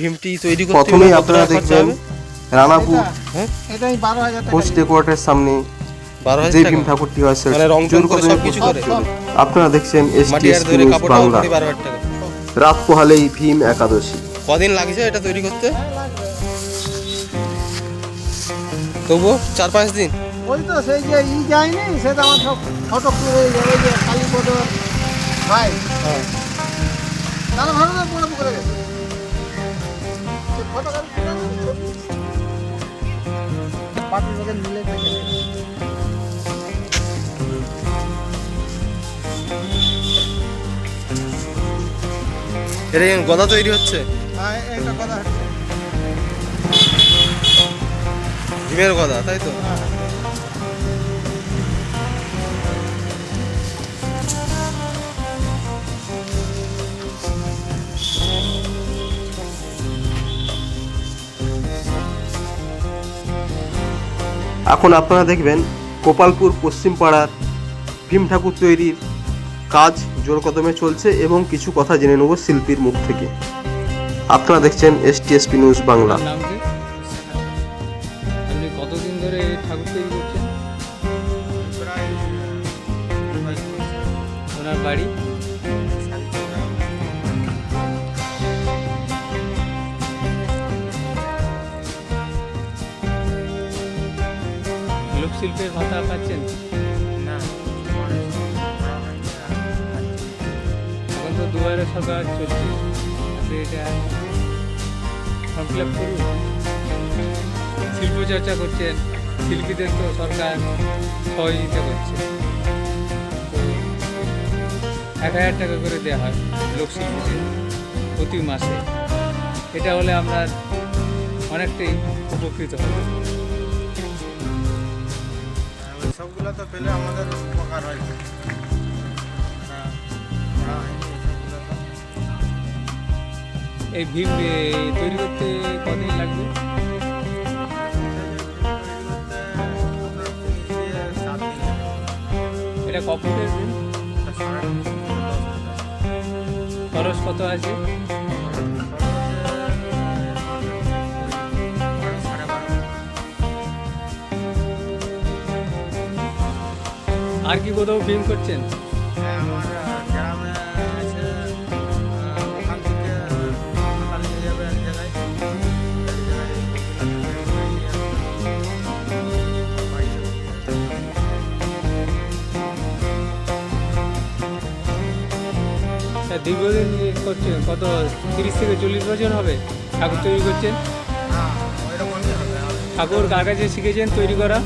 ভীমটি তৈরি করতে প্রথমেই আপনারা দেখবেন রানাপুর হ্যাঁ? এটাই বারো হাজার টাকা। পোস্ট কোয়ার্টারের সামনে বারো হাজার যে টাকা? ভীম ঠাকুরটি হয় স্যার মানে রং জোর করে সবকিছু প্রস্তুত করে? আপনারা দেখছেন এস মাটি ধরে কাপড় বাংলা। টাপড় বারো হাজার টাকা। রাত পোহালেই ভীম একাদশী। কদিন লাগছে এটা তৈরি করতে? তবুও চার পাঁচ দিন। ওই তো সেই যে ই যায়নি সেটা আমার সব ফটো ওই যে ওই যে কালীপদর ভাই। হ্যাঁ। তারা ভালো না পাপড়ি বাগান মিলে এটা কি গদা তৈরি হচ্ছে? হ্যাঁ, একটা কথা হচ্ছে। গদা তাই তো? এখন আপনারা দেখবেন গোপালপুর পশ্চিম পাড়ার ভীম ঠাকুর তৈরির কাজ জোর কদমে চলছে এবং কিছু কথা জেনে নেব শিল্পীর মুখ থেকে। আপনারা দেখছেন এস টিএসপি নিউজ বাংলা। নাম কি? আপনি কতদিন ধরে ঠাকুর তৈরি করছেন? ওনার বাড়ি? লোকশিল্পের ভাতা পাচ্ছেন? এখন তো দুয়ারে সরকার চলছে। এটা শিল্প চর্চা করছেন, শিল্পীদের তো সরকার সহযোগিতা করছে। এক হাজার টাকা করে দেওয়া হয় লোকশিল্পীদের প্রতি মাসে। এটা হলে আমরা অনেকটাই উপকৃত হবে। সবগুলো তো পেলে আমাদের উপকার হয়। হ্যাঁ, তো। এই ভীম তৈরি করতে কদিন লাগবে? এটা কপুটের ভীম খরচ কত আছে? আর কি কোথাও ভীম করছেন? দীর্ঘদিন ইয়ে করছেন কত তিরিশ থেকে চল্লিশ বছর হবে ঠাকুর তৈরি করছেন? ঠাকুর কার কাছে শিখেছেন তৈরি করা?